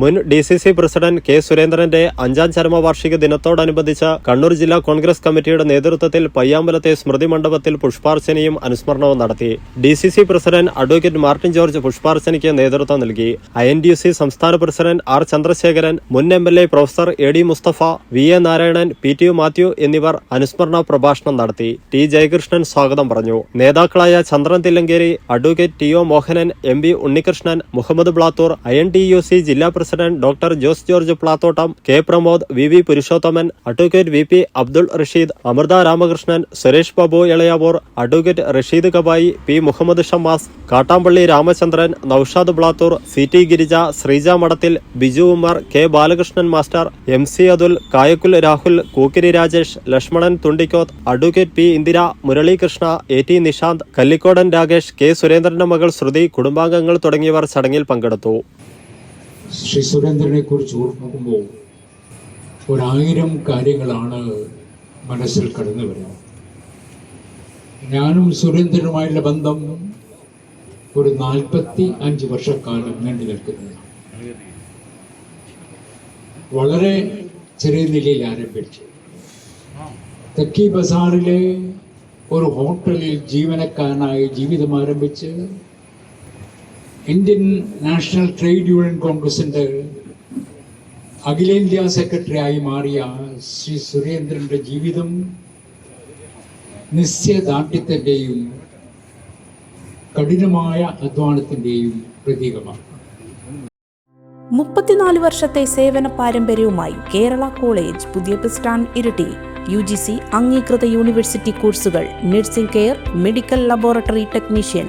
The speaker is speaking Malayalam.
മുൻ D C C president K സുരേന്ദ്രന്റെ അഞ്ചാം ചരമവാർഷിക ദിനത്തോടനുബന്ധിച്ച് കണ്ണൂർ ജില്ലാ കോൺഗ്രസ് കമ്മിറ്റിയുടെ നേതൃത്വത്തിൽ പയ്യാമ്പലത്തെ സ്മൃതി മണ്ഡപത്തിൽ പുഷ്പാർച്ചനയും അനുസ്മരണവും നടത്തി. D C C president advocate Martin George പുഷ്പാർച്ചനയ്ക്ക് നേതൃത്വം നൽകി. ഐ എൻ ഡി സി സംസ്ഥാന പ്രസിഡന്റ് ആർ ചന്ദ്രശേഖരൻ മുൻ M L A professor A D Mustafa V A Narayanan P T Mathew എന്നിവർ അനുസ്മരണ പ്രഭാഷണം നടത്തി. ടി ജയകൃഷ്ണൻ സ്വാഗതം പറഞ്ഞു. നേതാക്കളായ Chandran Thillankeri advocate T O Mohanan M B Unnikrishnan Muhammad Blathur I N U C ജില്ലാ president doctor Jose George Plathottam K Pramod V V Purushothaman advocate V P Abdul Rasheed Amrita Ramakrishnan Suresh Babu Elayavoor advocate Rasheed Kabayi P Muhammad Shamas Kattampally Ramachandran Noushad Blathur C T Girija Sreeja Madathil Biju Umar K Balakrishnan master M C Athul Kayakkul Rahul Kookkiri Rajesh Lakshmanan Thundikkoth advocate P Indira Muralikrishna A T Nishanth Kallikkodan Rakesh K സുരേന്ദ്രന്റെ മകൾ ശ്രുതി കുടുംബാംഗങ്ങൾ തുടങ്ങിയവർ ചടങ്ങിൽ പങ്കെടുത്തു. ശ്രീ സുരേന്ദ്രനെ കുറിച്ച് ഓർക്കുമ്പോൾ ഒരായിരം കാര്യങ്ങളാണ് മനസ്സിൽ കടന്നു വരുന്നത്. ഞാനും സുരേന്ദ്രനുമായുള്ള ബന്ധം ഒരു നാൽപ്പത്തി അഞ്ച് വർഷക്കാലം നീണ്ടു നിൽക്കുന്നതാണ്. വളരെ ചെറിയ നിലയിൽ ആരംഭിച്ചു. തെക്കി ബസാറിലെ ഒരു ഹോട്ടലിൽ ജീവനക്കാരനായി ജീവിതം ആരംഭിച്ച് ഇന്ത്യൻ നാഷണൽ ട്രേഡ് യൂണിയൻ കോൺഗ്രസിന്റെ അഖിലേന്ത്യാ സെക്രട്ടറി ആയി മാറിയ ശ്രീ സുരേന്ദ്രന്റെ ജീവിതം നിശ്ചയദാർഢ്യത്തിന്റെയും കഠിനമായ അധ്വാനത്തിന്റെയും പ്രതീകമാണ്. മുപ്പത്തിനാല് വർഷത്തെ സേവന പാരമ്പര്യവുമായി കേരള കോളേജ് പുതിയ bus Iritty. U G C അംഗീകൃത യൂണിവേഴ്സിറ്റി കോഴ്സുകൾ nursing care medical laboratory technician